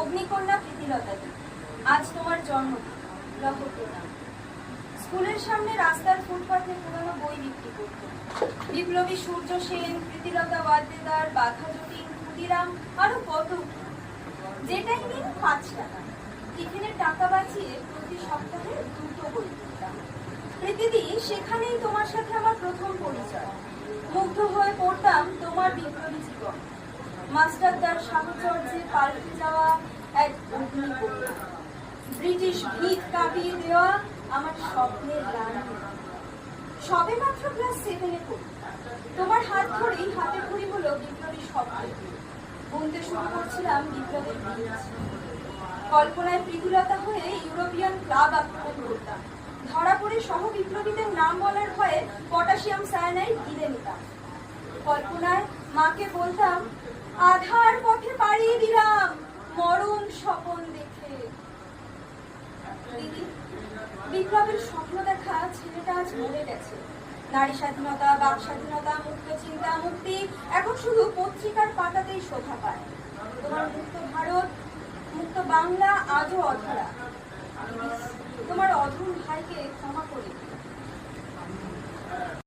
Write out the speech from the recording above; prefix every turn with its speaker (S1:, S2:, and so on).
S1: অগ্নিকন্যা প্রীতিলতা দেবী আজ তোমার জন্মদিন লহ প্রণাম স্কুলের সামনে রাস্তার ফুটপাতে পুরনো বই বিক্রি করত। বিপ্লবী সূর্য সেন, প্রীতিলতা ওয়াদ্দেদার বাঘা যতীন, ক্ষুদিরাম, আরও কত যেটাই নিন পাঁচ টাকা। টিফিনের টাকা বাঁচিয়ে প্রতি সপ্তাহে দুটো বই কিনতাম। প্রীতিদি, সেখানেই তোমার সাথে আমার প্রথম পরিচয়। মুগ্ধ হয়ে পড়তাম তোমার বিপ্লবী জীবন। সাহচর্যে পাল্টে যাওয়া এক ব্রিটিশ ভিত কাঁপিয়ে দেওয়া আমার স্বপ্নের রানী। সবে মাত্র ক্লাস সেভেনে পড়ি। তোমার হাত ধরেই হাতে হলো বিপ্লবী শুরু করছিলাম বিপ্লবের কল্পনায় প্রীতিলতা হয়ে ইউরোপিয়ান ক্লাব আক্রমণ করতাম। ধরা পড়ে সহ বিপ্লবীদের নাম বলার ভয়ে পটাশিয়াম সায়ানাইড গিলে নিতাম। কল্পনায় মাকে বলতাম আধার পথে পাড়িয়ে দিলাম মরণ স্বপন দেখে। বিপ্লবের স্বপ্ন দেখা, ছেলেটা আজ মরে গেছে। নারী স্বাধীনতা, বাক স্বাধীনতা, মুক্ত চিন্তা, মুক্তি, এখন শুধু পত্রিকার পাতাতেই শোভা পায়। তোমার মুক্ত ভারত, মুক্ত বাংলা, আজও অধরা। তোমার অধর ভাইকে